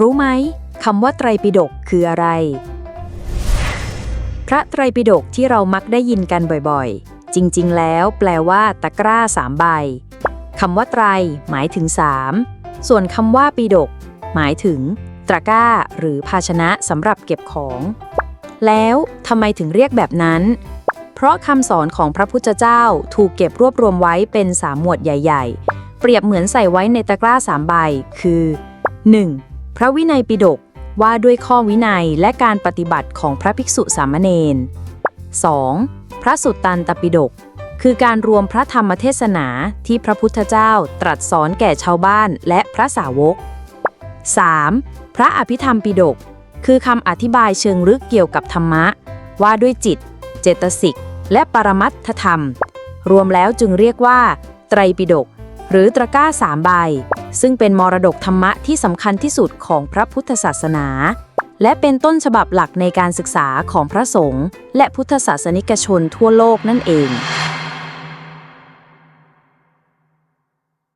รู้ไหมคำว่าไตรปิฎกคืออะไร พระไตรปิฎกที่เรามักได้ยินกันบ่อยๆ จริงๆ แล้วแปลว่า ตะกร้าสามใบคำว่าไตร หมายถึงสามส่วนคำว่าปิฎกหมายถึง ตะกร้า หรือภาชนะสำหรับเก็บของ แล้วทำไมถึงเรียกแบบนั้น เพราะคำสอนของพระพุทธเจ้าถูกเก็บรวบรวมไว้เป็นสามหมวดใหญ่ ๆ เปรียบเหมือนใส่ไว้ในตะกร้าสามใบ คือ 1. พระวินัยปิฎกว่าด้วยข้อวินัยและการปฏิบัติของพระภิกษุสามเณร 2. พระสุตตันตปิฎกคือการรวมพระธรรมเทศนาที่พระพุทธเจ้าตรัสสอนแก่ชาวบ้านและพระสาวก 3. พระอภิธรรมปิฎกคือคำอธิบายเชิงลึกเกี่ยวกับธรรมะ ว่าด้วยจิต เจตสิก และปรมัตถธรรม รวมแล้วจึงเรียกว่า ไตรปิฎกหรือตะกร้าสามใบ ซึ่งเป็นมรดกธรรมะที่สำคัญที่สุดของพระพุทธศาสนา และเป็นต้นฉบับหลักในการศึกษาของพระสงฆ์และพุทธศาสนิกชนทั่วโลกนั่นเอง